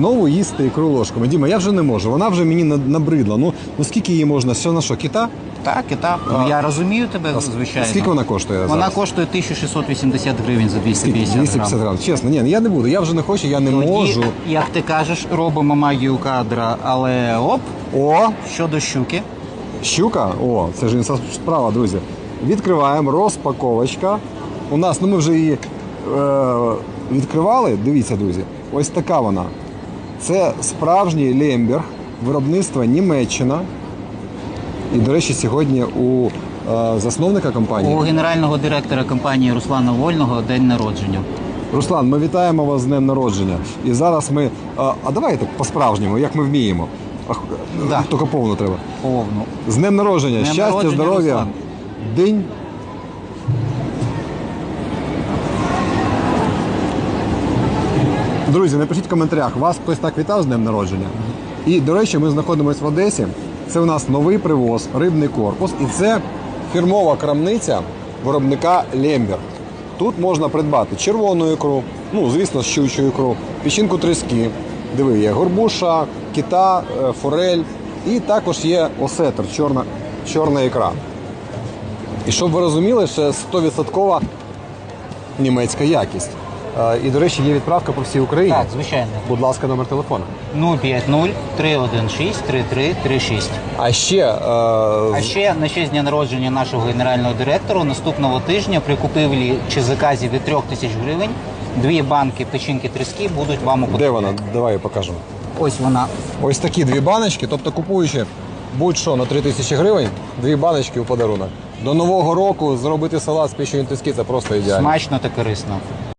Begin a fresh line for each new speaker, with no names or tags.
Знову їсти ікру ложками. Діма, я вже не можу. Вона вже мені набридла. Ну, ну скільки її можна? Що на що? Кита?
Так, і так. Ну, я розумію тебе, звичайно.
Скільки вона коштує?
Вона коштує 1680 гривень за 250
250
грам.
грам. Чесно, ні, я не буду. Я вже не хочу, я не
Тоді,
можу.
як ти кажеш, робимо магію кадра, але оп,
О,
щодо щуки.
щука. О, це ж інша справа, друзі. Відкриваємо, розпаковочка. У нас, ну ми вже її е, відкривали. Дивіться, друзі, ось така вона. Це справжній лемберг виробництва Німеччина. І, до речі, сьогодні у е, засновника компанії
У генерального директора компанії Руслана Вольного день народження.
Руслан, ми вітаємо вас з днем народження. І зараз ми. А, а давайте по-справжньому, як ми вміємо.
Да.
Тільки повно треба.
Повну.
З днем народження,
Днем
щастя,
народження,
здоров'я.
Руслан.
День. Друзі, напишіть в коментарях, вас хтось так вітав з днем народження. І, до речі, ми знаходимося в Одесі. Це у нас новий привоз, рибний корпус. І це фірмова крамниця виробника Лембер. Тут можна придбати червону ікру, ну, звісно, щучу ікру, печінку трески. Диви, є горбуша, кита, е, форель. І також є осетр, чорна, чорна ікра. І щоб ви розуміли, ще 100% німецька якість. Е, І, до речі, є відправка по всій Україні.
Так, звичайно.
Будь ласка, номер телефону.
050 316 3336.
А ще е,
А ще на честь дня народження нашого генерального директора наступного тижня при купівлі чи заказі від 3 тисяч гривень дві банки печінки трески будуть вам у
де вона? Давай покажемо.
Ось вона.
Ось такі дві баночки, тобто купуючи будь-що на 3 тисячі гривень, дві баночки у подарунок. До Нового року зробити салат з печені трески – це просто ідеально.
Смачно та корисно.